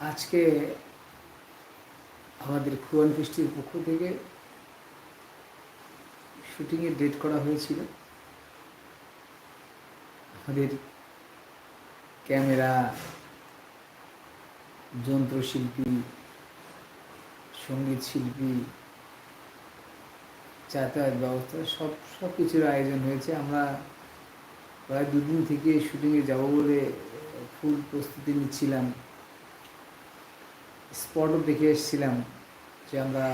আজকে আমাদের খুয়ান কৃষ্টির পক্ষ থেকে শুটিংয়ের ডেট করা হয়েছিল। আমাদের ক্যামেরা, যন্ত্রশিল্পী, সংগীত শিল্পী, যাতায়াত ব্যবস্থা, সব সব কিছুর আয়োজন হয়েছে। আমরা প্রায় দুদিন থেকে শুটিংয়ে যাব বলে ফুল প্রস্তুতি নিচ্ছিলাম। স্পটও দেখে এসেছিলাম যে আমরা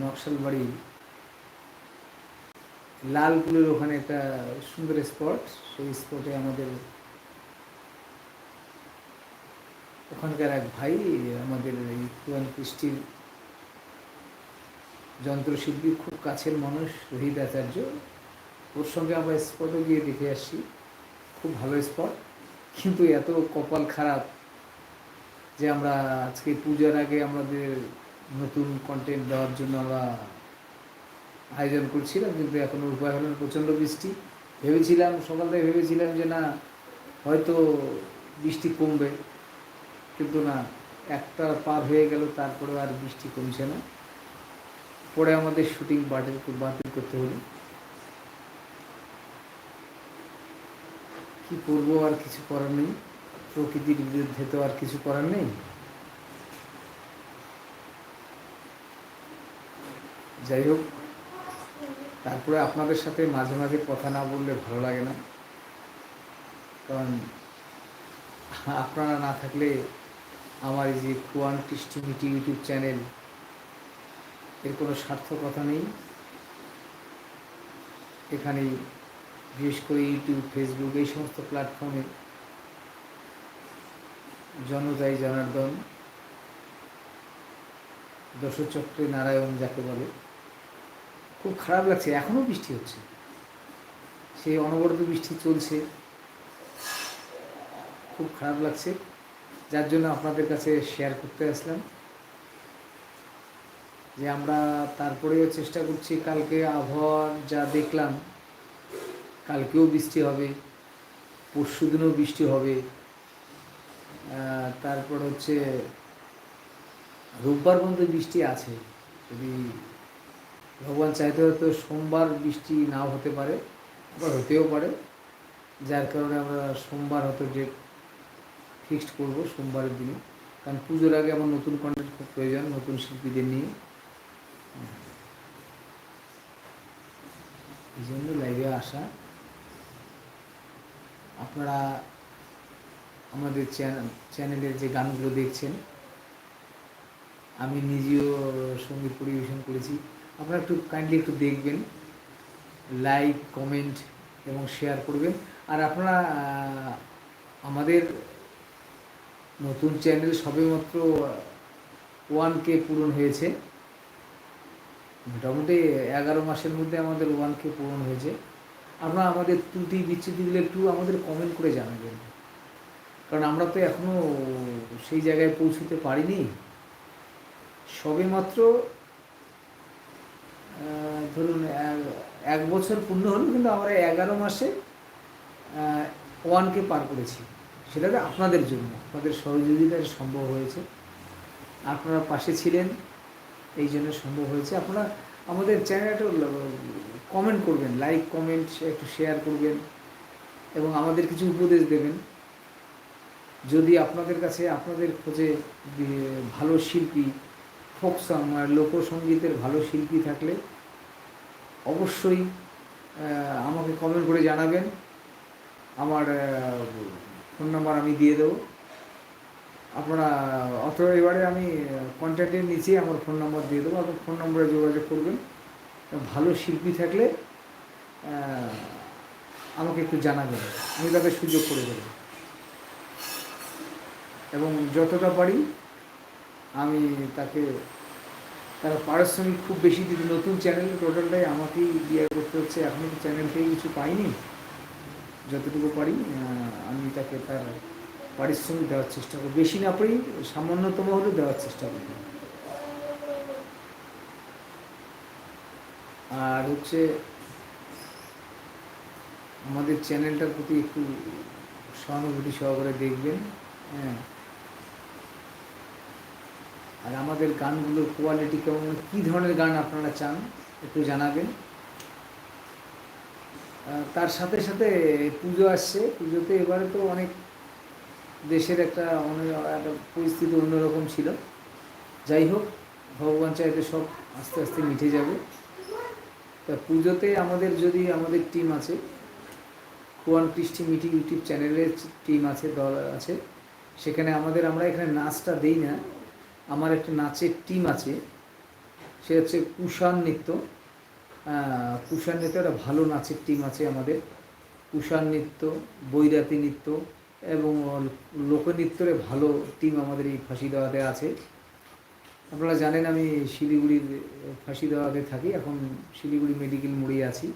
নকশালবাড়ি, লালপুলের ওখানে একটা সুন্দর স্পট, সেই স্পটে আমাদের ওখানকার এক ভাই, আমাদের এই কুয়ান কৃষ্টির যন্ত্রশিল্পী, খুব কাছের মানুষ, রোহিত আচার্য। ওর সঙ্গে আমরা স্পটও গিয়ে দেখে আসছি খুব ভালো স্পট, কিন্তু এত কপাল খারাপ। যে আমরা আজকে পূজার আগে আমাদের নতুন কন্টেন্ট দেওয়ার জন্য আমরা আয়োজন করছিলাম, কিন্তু এখনও উপায় হলো প্রচণ্ড বৃষ্টি। ভেবেছিলাম, সকালটায় ভেবেছিলাম যে না, হয়তো বৃষ্টি কমবে, কিন্তু না, একটা পার হয়ে গেল তারপরে আর বৃষ্টি কমছে না। পরে আমাদের শুটিং বাতিল বাতিল করতে হলো। কি করব আর কিছু করার নেই। প্রকৃতির বিরুদ্ধে তো আর কিছু করার নেই। যাই হোক, তারপরে আপনাদের সাথে মাঝে মাঝে কথা না বললে ভালো লাগে না। কারণ আপনারা না থাকলে আমার এই যে কুয়ান কৃষ্টিমিটি ইউটিউব চ্যানেল, এর কোনো সার্থকতা নেই। এখানে বিশেষ করে ইউটিউব, ফেসবুক, এই সমস্ত প্ল্যাটফর্মে জনতাই জনার্দন, দশচক্রে নারায়ণ যাকে বলে। খুব খারাপ লাগছে, এখনও বৃষ্টি হচ্ছে। সেই অনবরত বৃষ্টি চলছে। খুব খারাপ লাগছে। যার জন্য আপনাদের কাছে শেয়ার করতে আসলাম। যে আমরা তারপরেও চেষ্টা করছি, কালকে আবহাওয়া যা দেখলাম, কালকেও বৃষ্টি হবে পরশু দিনও বৃষ্টি হবে। তারপর হচ্ছে রোববার পর্যন্ত বৃষ্টি আছে। যদি ভগবান চাইতে হয়তো সোমবার বৃষ্টি নাও হতে পারে, আবার হতেও পারে। যার কারণে আমরা সোমবার হয়তো ডেট ফিক্সড করব সোমবারের দিনে। কারণ পুজোর আগে আমার নতুন কন্টেন্ট খুব প্রয়োজন, নতুন শিল্পীদের নিয়ে। এই জন্য লাইভে আসা। আপনারা আমাদের চ্যানেল চ্যানেলের যে গানগুলো দেখছেন, আমি নিজেও সংগীত পরিবেশন করেছি। আপনারা একটু কাইন্ডলি একটু দেখবেন লাইক কমেন্ট এবং শেয়ার করবেন। আর আপনারা আমাদের নতুন চ্যানেল সবেমাত্র ওয়ান কে পূরণ হয়েছে। মোটামুটি এগারো মাসের মধ্যে আমাদের ওয়ান কে পূরণ হয়েছে। আপনারা আমাদের ত্রুটি বিচ্ছুতিগুলো একটু আমাদের কমেন্ট করে জানাবেন। কারণ আমরা তো এখনও সেই জায়গায় পৌঁছতে পারিনি। সবেমাত্র আহ, ধরুন এক- এক বছর পূর্ণ হলো কিন্তু আমরা এগারো মাসে ওয়ানকে পার করেছি। সেটা আপনাদের জন্য আপনাদের সহযোগিতায় সম্ভব হয়েছে। আপনারা পাশে ছিলেন এই জন্য সম্ভব হয়েছে। আপনারা আমাদের চ্যানেলটা কমেন্ট করবেন লাইক কমেন্ট একটু শেয়ার করবেন এবং আমাদের কিছু উপদেশ দেবেন। যদি আপনাদের কাছে আপনাদের খোঁজে ভালো শিল্পী ফোক সং আর লোকসঙ্গীতের ভালো শিল্পী থাকলে অবশ্যই আমাকে কমেন্ট করে জানাবেন। আমার ফোন নাম্বার আমি দিয়ে দেবো। আপনারা, অথবা এবারে আমি কন্ট্যাক্টের নিচেই আমার ফোন নাম্বার দিয়ে দেবো। আপনার ফোন নম্বরে যোগাযোগ করবেন। ভালো শিল্পী থাকলে আমাকে একটু জানাবেন। আমি তাদের সুযোগ করে দেবো। এবং যতটা পারি, আমি তাকে, তার পারিশ্রমিক খুব বেশি দিদি নতুন চ্যানেল টোটালটাই আমাকেই বিয়ে করতে হচ্ছে। এখন চ্যানেল থেকে কিছু পাইনি। যতটুকু পারি আমি তাকে তার পারিশ্রমিক দেওয়ার চেষ্টা করি বেশি না পারি, সামান্যতম হলেও দেওয়ার চেষ্টা করি আর হচ্ছে, আমাদের চ্যানেলটার প্রতি একটু সহানুভূতি সহকারে দেখবেন। হ্যাঁ। আর আমাদের গানগুলোর কোয়ালিটি কেমন? কী ধরনের গান আপনারা চান? একটু জানাবেন। তার সাথে সাথে পুজো আসছে। পুজোতে এবারে তো অনেক দেশের একটা অনেক একটা পরিস্থিতি অন্যরকম ছিল। যাই হোক, ভগবান চাইতে সব আস্তে আস্তে মিটে যাবে। তা পুজোতে আমাদের যদি, আমাদের টিম আছে কোয়ান কৃষ্টি মিটি ইউটিউব চ্যানেলের টিম আছে, দল আছে। সেখানে আমাদের, আমরা এখানে নাচটা দেই না। আমার একটা নাচের টিম আছে, সে হচ্ছে কুষাণ নৃত্য। কুষাণ নৃত্য একটা ভালো নাচের টিম আছে আমাদের। কুষাণ নৃত্য, বৈরাতি নৃত্য এবং লোকনৃত্যের ভালো টিম আমাদের এই ফাঁসি দেওয়াতে আছে। আপনারা জানেন আমি শিলিগুড়ির ফাঁসি দেওয়াতে থাকি, এখন শিলিগুড়ি মেডিকেল মোড়ে আছি।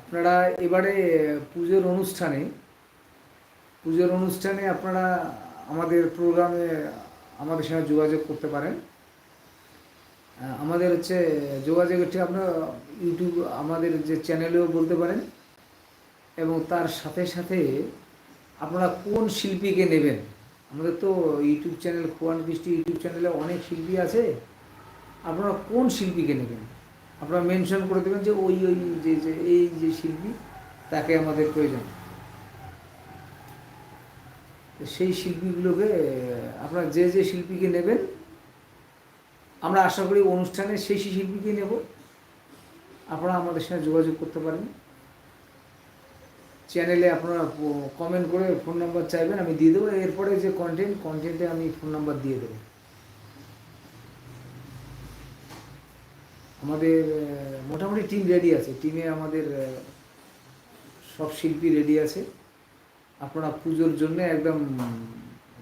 আপনারা এবারে পুজোর অনুষ্ঠানে পুজোর অনুষ্ঠানে আপনারা আমাদের প্রোগ্রামে আমাদের সঙ্গে যোগাযোগ করতে পারেন। আমাদের হচ্ছে যোগাযোগ ঠিক আপনারা ইউটিউব আমাদের যে চ্যানেলেও বলতে পারেন। এবং তার সাথে সাথে আপনারা কোন শিল্পীকে নেবেন? আমাদের তো ইউটিউব চ্যানেল খোয়ান কৃষ্টি ইউটিউব চ্যানেলে অনেক শিল্পী আছে। আপনারা কোন শিল্পীকে নেবেন? আপনারা মেনশন করে দেবেন যে ওই ওই, যে যে, এই যে শিল্পী, তাকে আমাদের প্রয়োজন। সেই শিল্পীগুলোকে আপনারা যে যে শিল্পীকে নেবেন, আমরা আশা করি অনুষ্ঠানে সেই সেই শিল্পীকে নেব। আপনারা আমাদের সঙ্গে যোগাযোগ করতে পারেন। চ্যানেলে আপনারা কমেন্ট করে ফোন নাম্বার চাইবেন, আমি দিয়ে দেবো। এরপরে যে কন্টেন্ট কন্টেন্টে আমি ফোন নাম্বার দিয়ে দেবো। আমাদের, মোটামুটি টিম রেডি আছে। টিমে আমাদের, সব শিল্পী রেডি আছে। আপনারা পুজোর জন্য একদম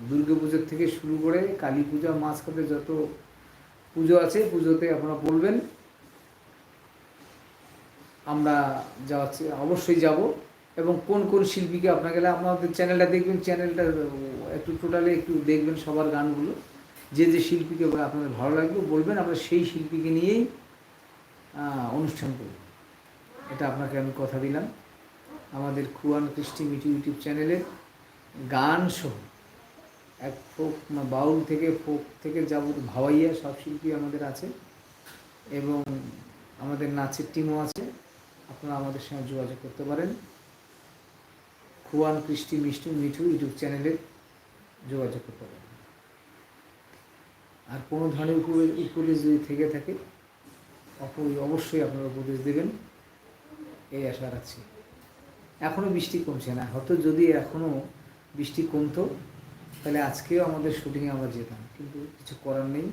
দুর্গা পুজোর থেকে শুরু করে কালী পূজা মাঝখানে যত পুজো আছে, পুজোতে আপনারা বলবেন। আমরা যাচ্ছি অবশ্যই যাব। এবং কোন কোন শিল্পীকে আপনাকে আমাদের চ্যানেলটা দেখবেন, চ্যানেলটা একটু টোটালি একটু দেখবেন সবার গানগুলো। যে যে শিল্পীকে আপনাদের ভালো লাগবে বলবেন, আমরা সেই শিল্পীকে নিয়েই অনুষ্ঠান করব। এটা আপনাকে আমি কথা দিলাম। আমাদের খুয়ান কৃষ্টি মিটি ইউটিউব চ্যানেলে গান সহ, এক ফোক বাউল থেকে ফোক থেকে যাবত ভাওয়াইয়া সব শিল্পী আমাদের আছে এবং আমাদের নাচের টিমও আছে। আপনারা আমাদের সঙ্গে যোগাযোগ করতে পারেন। খুয়ান কৃষ্টি মিষ্টি মিঠু ইউটিউব চ্যানেলে যোগাযোগ করতে পারেন। আর কোনো ধরনের উপদেশ উপদেশ যদি থেকে থাকে অবশ্যই আপনারা উপদেশ দেবেন। এই আশা রাখছি। এখনও বৃষ্টি কমছে না। হয়তো যদি এখনও বৃষ্টি কমতো, তাহলে আজকেও আমাদের শুটিংয়ে আমরা যেতাম। কিন্তু কিছু করার নেই।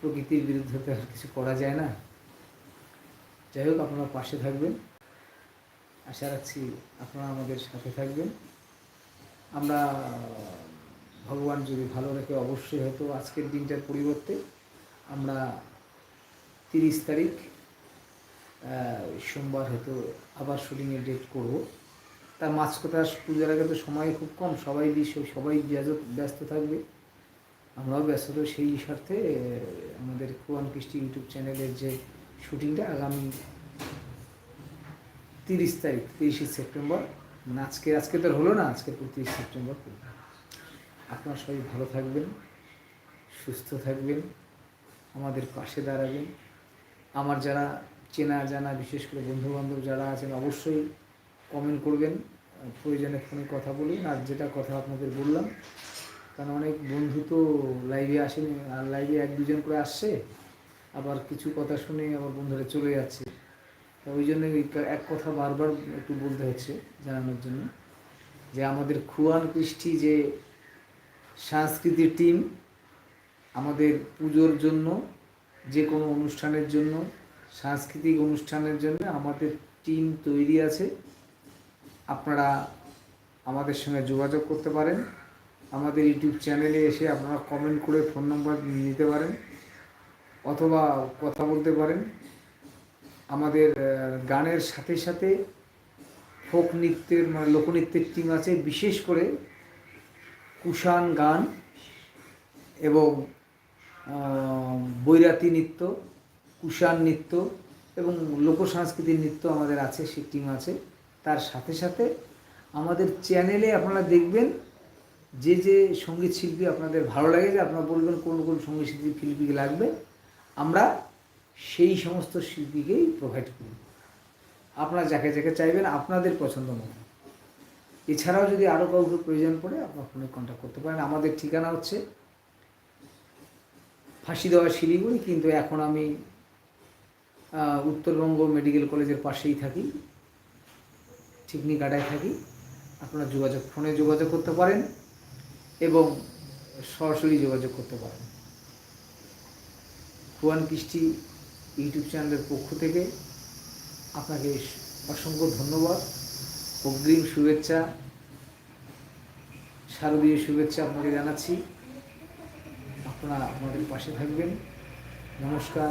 প্রকৃতির বিরুদ্ধে তো আর কিছু করা যায় না। যাই হোক, আপনারা পাশে থাকবেন। আশা রাখছি আপনারা আমাদের সাথে থাকবেন। আমরা, ভগবান যদি ভালো রেখে, অবশ্যই হয়তো আজকের দিনটার পরিবর্তে আমরা তিরিশ তারিখ সোমবার হয়তো আবার শুটিংয়ের ডেট করব। তার মাঝকথা পূজার আগে তো সময় খুব কম, সবাই সবাই ব্যস্ত- থাকবে। আমরাও ব্যস্ত সেই স্বার্থে আমাদের কোয়ান কৃষ্টি ইউটিউব চ্যানেলের যে শুটিংটা আগামী তিরিশ তারিখ, তিরিশে সেপ্টেম্বর মানে আজকে আজকে তো হলো না, আজকে তিরিশ সেপ্টেম্বর। আপনারা সবাই ভালো থাকবেন, সুস্থ থাকবেন, আমাদের পাশে দাঁড়াবেন। আমার যারা চেনা জানা, বিশেষ করে বন্ধুবান্ধব যারা আছেন, অবশ্যই কমেন্ট করবেন। প্রয়োজনে ফোনে কথা বলবেন আর যেটা কথা আপনাদের বললাম, কারণ অনেক বন্ধু তো লাইভে আসেনি, আর লাইভে এক দুজন করে আসছে, আবার কিছু কথা শুনে আবার বন্ধুরা চলে যাচ্ছে। তা ওই জন্য এক কথা বারবার একটু বলতে হচ্ছে জানানোর জন্য যে আমাদের খুয়ান কৃষ্টি যে সাংস্কৃতিক টিম আমাদের পুজোর জন্য, যে কোনো অনুষ্ঠানের জন্য সাংস্কৃতিক অনুষ্ঠানের জন্য আমাদের টিম তৈরি আছে। আপনারা আমাদের সঙ্গে যোগাযোগ করতে পারেন। আমাদের ইউটিউব চ্যানেলে এসে আপনারা কমেন্ট করে ফোন নম্বর নিতে পারেন অথবা কথা বলতে পারেন। আমাদের গানের সাথে সাথে ফোক নৃত্যের মানে লোকনৃত্যের টিম আছে, বিশেষ করে কুষাণ গান এবং বৈরাতি নৃত্য। কুষাণ নৃত্য এবং লোক সাংস্কৃতিক নৃত্য আমাদের আছে, সেই টিম আছে। তার সাথে সাথে আমাদের চ্যানেলে আপনারা দেখবেন যে যে সংগীত শিল্পী আপনাদের ভালো লাগে, যে আপনারা বলবেন কোন কোন সংগীত শিল্পী, শিল্পীকে লাগবে, আমরা সেই সমস্ত শিল্পীকেই প্রোভাইড করি। আপনারা যাকে যাকে চাইবেন, আপনাদের পছন্দ মতো। এছাড়াও যদি আরও কাউকে প্রয়োজন পড়ে আপনার ফোনে কন্ট্যাক্ট করতে পারেন। আমাদের ঠিকানা হচ্ছে ফাঁসি দেওয়া শিলিগুড়ি, কিন্তু এখন আমি উত্তরবঙ্গ মেডিকেল কলেজের পাশেই থাকি ঠিকনিকাটায় থাকি। আপনারা যোগাযোগ, ফোনে যোগাযোগ করতে পারেন এবং সরাসরি যোগাযোগ করতে পারেন। ফুয়ান কৃষ্টি ইউটিউব চ্যানেলের পক্ষ থেকে আপনাকে অসংখ্য ধন্যবাদ। অগ্রিম শুভেচ্ছা, শারদীয় শুভেচ্ছা আপনাকে জানাচ্ছি। আপনারা আমাদের পাশে থাকবেন। নমস্কার।